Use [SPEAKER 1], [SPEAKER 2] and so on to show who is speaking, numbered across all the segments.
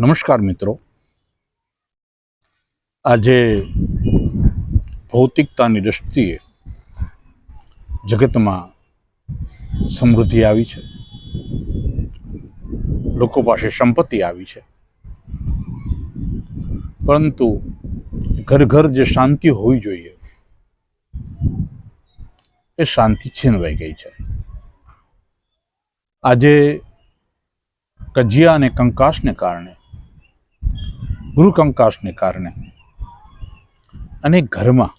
[SPEAKER 1] નમસ્કાર મિત્રો. આજે ભૌતિકતાની દ્રષ્ટિએ જગતમાં સમૃદ્ધિ આવી છે. લોકો પાસે સંપત્તિ આવી છે. પરંતુ ઘર ઘર જે શાંતિ હોવી જોઈએ, એ શાંતિ છીનવાઈ ગઈ છે. આજે કજિયા અને કંકાસને કારણે ગૃહ કંકાસને કારણે. અને ઘરમાં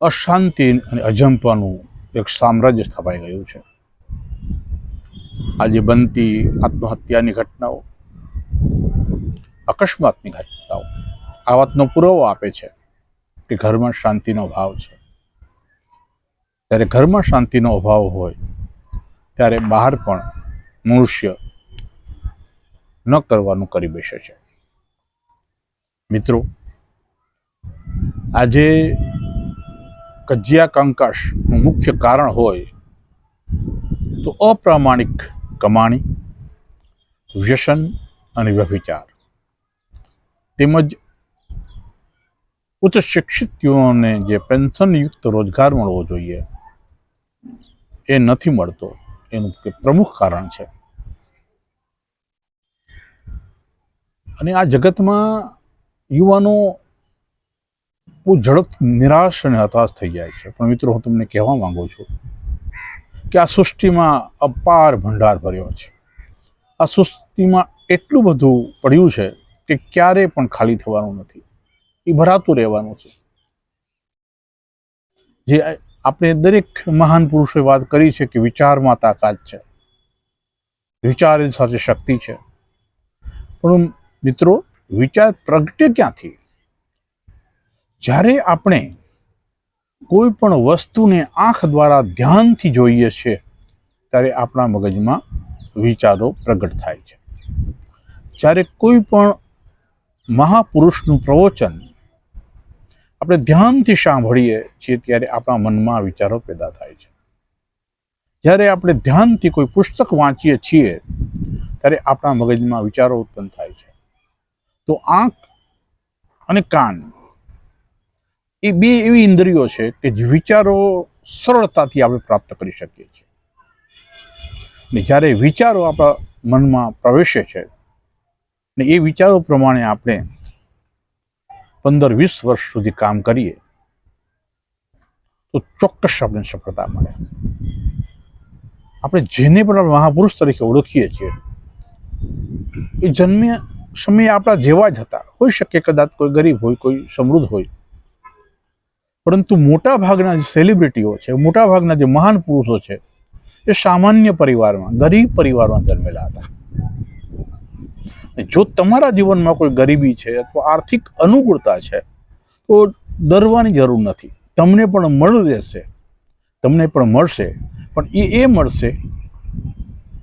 [SPEAKER 1] અશાંતિ અને અજંપાનું એક સામ્રાજ્ય સ્થપાઈ ગયું છે. આજે બનતી આત્મહત્યાની ઘટનાઓ, અકસ્માતની ઘટનાઓ, આ વાતનો પુરાવો આપે છે કે ઘરમાં શાંતિનો અભાવ છે. ત્યારે ઘરમાં શાંતિનો અભાવ હોય, ત્યારે બહાર પણ મનુષ્ય ન કરવાનું કરી બેસે છે. મિત્રો, આજે કજિયા કંકાશનું મુખ્ય કારણ હોય તો અપ્રામાણિક કમાણી, વ્યસન અને વ્યભિચાર તેમજ ઉચ્ચ શિક્ષિત યુવાઓને જે પેન્શનયુક્ત રોજગાર મળવો જોઈએ એ નથી મળતો. એનું પ્રમુખ કારણ છે. અને આ જગતમાં યુવાનો બહુ ઝડપ નિરાશ અને હતાશ થઈ જાય છે. પણ મિત્રો, હું તમને કહેવા માંગુ છું કે આ સૃષ્ટિમાં અપાર ભંડાર ભર્યો છે. આ સૃષ્ટિમાં એટલું બધું પડ્યું છે કે ક્યારે પણ ખાલી થવાનું નથી. એ ભરાતું રહેવાનું છે. જે આપણે દરેક મહાન પુરુષોએ વાત કરી છે કે વિચારમાં તાકાત છે. વિચાર સાથે શક્તિ છે. પણ મિત્રો, વિચાર પ્રગટે ક્યાંથી? જ્યારે આપણે કોઈ પણ વસ્તુને આંખ દ્વારા ધ્યાનથી જોઈએ છીએ, ત્યારે આપણા મગજમાં વિચારો પ્રગટ થાય છે. જ્યારે કોઈ પણ મહાપુરુષનું પ્રવચન આપણે ધ્યાનથી સાંભળીએ છીએ, ત્યારે આપણા મનમાં વિચારો પેદા થાય છે. જ્યારે આપણે ધ્યાનથી કોઈ પુસ્તક વાંચીએ છીએ, ત્યારે આપણા મગજમાં વિચારો ઉત્પન્ન થાય છે. તો આંખ અને કાન એ બે એવી ઇન્દ્રિયો છે કે જે વિચારો સરળતાથી આપણે પ્રાપ્ત કરી શકીએ છીએ. ને જ્યારે વિચારો આપણા મનમાં પ્રવેશે છે ને એ વિચારો પ્રમાણે આપણે પંદર વીસ વર્ષ સુધી કામ કરીએ, તો ચોક્કસ આપણને સફળતા મળે. આપણે જેને પણ મહાપુરુષ તરીકે ઓળખીએ છીએ, એ જન્મ્યા સમયે આપણા જેવા જ હતા. હોઈ શકે કદાચ કોઈ ગરીબ હોય, કોઈ સમૃદ્ધ હોય. પરંતુ મોટા ભાગના જે સેલિબ્રિટીઓ છે, મોટા ભાગના જે મહાન પુરુષો છે, એ સામાન્ય પરિવારમાં, ગરીબ પરિવારમાં જન્મેલા હતા. જો તમારા જીવનમાં કોઈ ગરીબી છે અથવા આર્થિક અનુકૂળતા છે, તો ડરવાની જરૂર નથી. તમને પણ મળ રહેશે. તમને પણ મળશે. પણ એ એ મળશે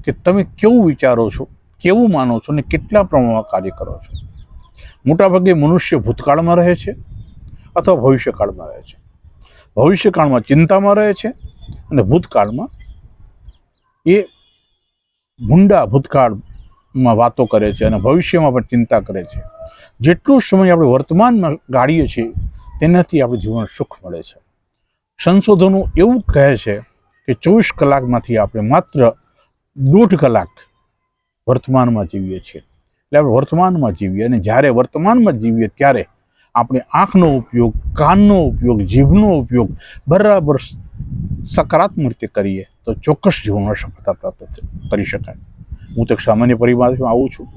[SPEAKER 1] કે તમે કેવું વિચારો છો? કેવું માનો છો ને કેટલા પ્રમાણમાં કાર્ય કરો છો? મોટાભાગે મનુષ્ય ભૂતકાળમાં રહે છે અથવા ભવિષ્યકાળમાં રહે છે? ભવિષ્યકાળમાં ચિંતામાં રહે છે અને ભૂતકાળમાં એ ભૂંડા ભૂતકાળમાં વાતો કરે છે અને ભવિષ્યમાં પણ ચિંતા કરે છે. જેટલો સમય આપણે વર્તમાનમાં ગાળીએ છીએ, તેનાથી આપણું જીવન સુખ મળે છે. સંશોધનો એવું કહે છે કે ચોવીસ કલાકમાંથી આપણે માત્ર દોઢ કલાક વર્તમાનમાં જીવીએ છીએ. એટલે આપણે વર્તમાનમાં જીવીએ અને જ્યારે વર્તમાનમાં જીવીએ ત્યારે આપણે આંખનો ઉપયોગ, કાનનો ઉપયોગ, જીભનો ઉપયોગ બરાબર સકારાત્મક રીતે કરીએ તો ચોક્કસ જીવનમાં સફળતા પ્રાપ્ત કરી શકાય. હું તો એક સામાન્ય પરિવારથી આવું છું.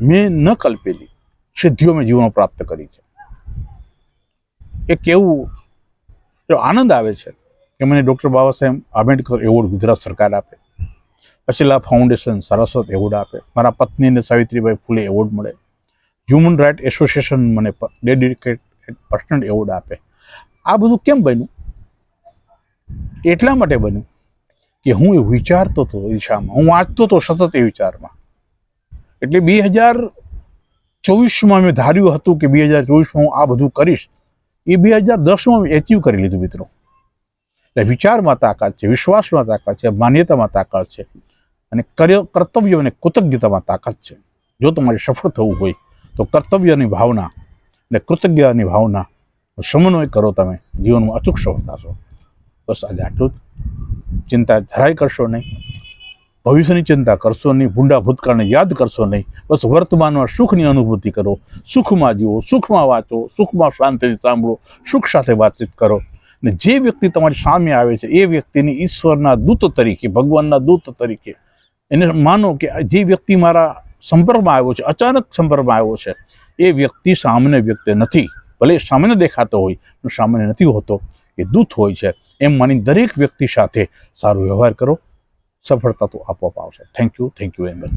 [SPEAKER 1] મેં ન કલ્પેલી સિદ્ધિઓ મેં જીવનમાં પ્રાપ્ત કરી છે. એ કેવું, જો આનંદ આવે છે કે મને ડૉક્ટર બાબા સાહેબ આંબેડકર એવોર્ડ ગુજરાત સરકાર આપે. કચેલા ફાઉન્ડેશન સરસ્વત એવોર્ડ આપે. મારા પત્નીને સાવિત્રીબાઈ ફૂલે એવોર્ડ મળે. હ્યુમન રાઇટ એસોસિએશન મને ડેડિકેટેડ પર્સનલ એવોર્ડ આપે. આ બધું કેમ બન્યું? એટલા માટે બન્યું કે હું એ વિચારતો હતો દિશામાં, હું વાંચતો હતો સતત એ વિચારમાં. એટલે બે હજાર ચોવીસમાં મેં ધાર્યું હતું કે બે હજાર ચોવીસમાં હું આ બધું કરીશ. એ બે હજાર દસમાં મેં એચીવ કરી લીધું મિત્રો. એટલે વિચારમાં તાકાત છે, વિશ્વાસમાં તાકાત છે, માન્યતામાં તાકાત છે. અને કર્તવ્ય અને કૃતજ્ઞતામાં તાકાત છે. જો તમારે સફળ થવું હોય, તો કર્તવ્યની ભાવના અને કૃતજ્ઞતાની ભાવના સમન્વય કરો તમે. જીવનમાં અચૂક સફળ થશો બસ આજે આટલું જ. ચિંતા જરાય કરશો નહીં. ભવિષ્યની ચિંતા કરશો નહીં. ભૂંડા ભૂતકાળને યાદ કરશો નહીં. બસ વર્તમાનમાં સુખની અનુભૂતિ કરો. સુખમાં જીવો, સુખમાં વાંચો, સુખમાં શાંતિથી સાંભળો, સુખ સાથે વાતચીત કરો. અને જે વ્યક્તિ તમારી સામે આવે છે, એ વ્યક્તિની ઈશ્વરના દૂત તરીકે, ભગવાનના દૂત તરીકે એને માનો કે જે વ્યક્તિ મારા સંપર્કમાં આવ્યો છે, અચાનક સંપર્કમાં આવ્યો છે, એ વ્યક્તિ સામાન્ય વ્યક્તિ નથી. ભલે સામાન્ય દેખાતો હોય, પણ સામાન્ય નથી હોતો. એ દૂત હોય છે. એમ માની દરેક વ્યક્તિ સાથે સારો વ્યવહાર કરો. સફળતા તો આપોઆપ આવશે. Thank you thank you very much